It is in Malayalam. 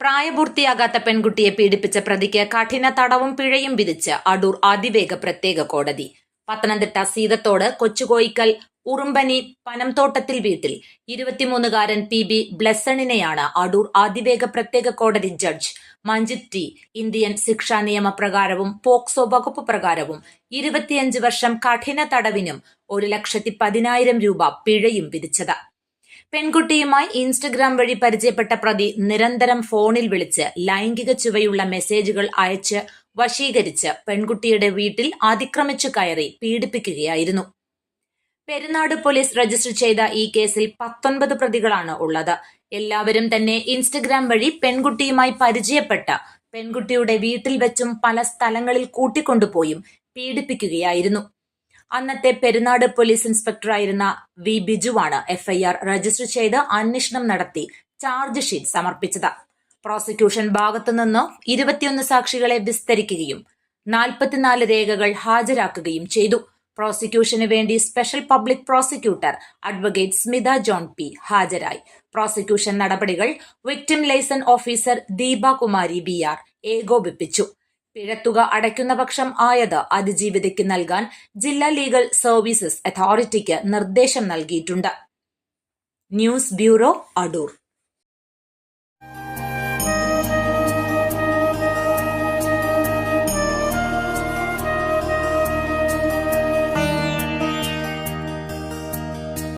പ്രായപൂർത്തിയാകാത്ത പെൺകുട്ടിയെ പീഡിപ്പിച്ച പ്രതിക്ക് കഠിന തടവും പിഴയും വിധിച്ച് അടൂർ അതിവേഗ പ്രത്യേക കോടതി. പത്തനംതിട്ട സീതത്തോട് കൊച്ചുകോയിക്കൽ ഉറുമ്പനി പനംതോട്ടത്തിൽ വീട്ടിൽ. ഇരുപത്തിമൂന്നുകാരൻ പി ബി ബ്ലെസണിനെയാണ് അടൂർ അതിവേഗ പ്രത്യേക കോടതി ജഡ്ജ് മഞ്ജിത് ടി. ഇന്ത്യൻ ശിക്ഷാ നിയമപ്രകാരവും പോക്സോ വകുപ്പ് പ്രകാരവും ഇരുപത്തിയഞ്ച് വർഷം കഠിന തടവിനും ഒരു ലക്ഷത്തി പതിനായിരം രൂപ പിഴയും വിധിച്ചത്. പെൺകുട്ടിയുമായി ഇൻസ്റ്റഗ്രാം വഴി പരിചയപ്പെട്ട പ്രതി നിരന്തരം ഫോണിൽ വിളിച്ച് ലൈംഗിക ചുവയുള്ള മെസ്സേജുകൾ അയച്ച് വശീകരിച്ച് പെൺകുട്ടിയുടെ വീട്ടിൽ അതിക്രമിച്ചു കയറി പീഡിപ്പിക്കുകയായിരുന്നു. പെരുന്നാട് പോലീസ് രജിസ്റ്റർ ചെയ്ത ഈ കേസിൽ പത്തൊൻപത് പ്രതികളാണ് ഉള്ളത്. എല്ലാവരും തന്നെ ഇൻസ്റ്റഗ്രാം വഴി പെൺകുട്ടിയുമായി പരിചയപ്പെട്ട പെൺകുട്ടിയുടെ വീട്ടിൽ വെച്ചും പല സ്ഥലങ്ങളിൽ കൂട്ടിക്കൊണ്ടുപോയും പീഡിപ്പിക്കുകയായിരുന്നു. അന്നത്തെ പെരുന്നാട് പോലീസ് ഇൻസ്പെക്ടറായിരുന്ന വി ബിജുവാണ് എഫ്ഐആർ രജിസ്റ്റർ ചെയ്ത് അന്വേഷണം നടത്തി ചാർജ് ഷീറ്റ് സമർപ്പിച്ചത്. പ്രോസിക്യൂഷൻ ഭാഗത്തുനിന്ന് ഇരുപത്തിയൊന്ന് സാക്ഷികളെ വിസ്തരിക്കുകയും നാൽപ്പത്തിനാല് രേഖകൾ ഹാജരാക്കുകയും ചെയ്തു. പ്രോസിക്യൂഷന് വേണ്ടി special public prosecutor advocate Smitha John P ഹാജരായി. പ്രോസിക്യൂഷൻ നടപടികൾ victim liaison officer Deepa Kumari B R ഏകോപിപ്പിച്ചു. പിഴത്തുക അടയ്ക്കുന്ന പക്ഷം ആയത് അതിജീവിതയ്ക്ക് നൽകാൻ ജില്ലാ ലീഗൽ സർവീസസ് അതോറിറ്റിക്ക് നിർദ്ദേശം നൽകിയിട്ടുണ്ട്. News bureau Adoor.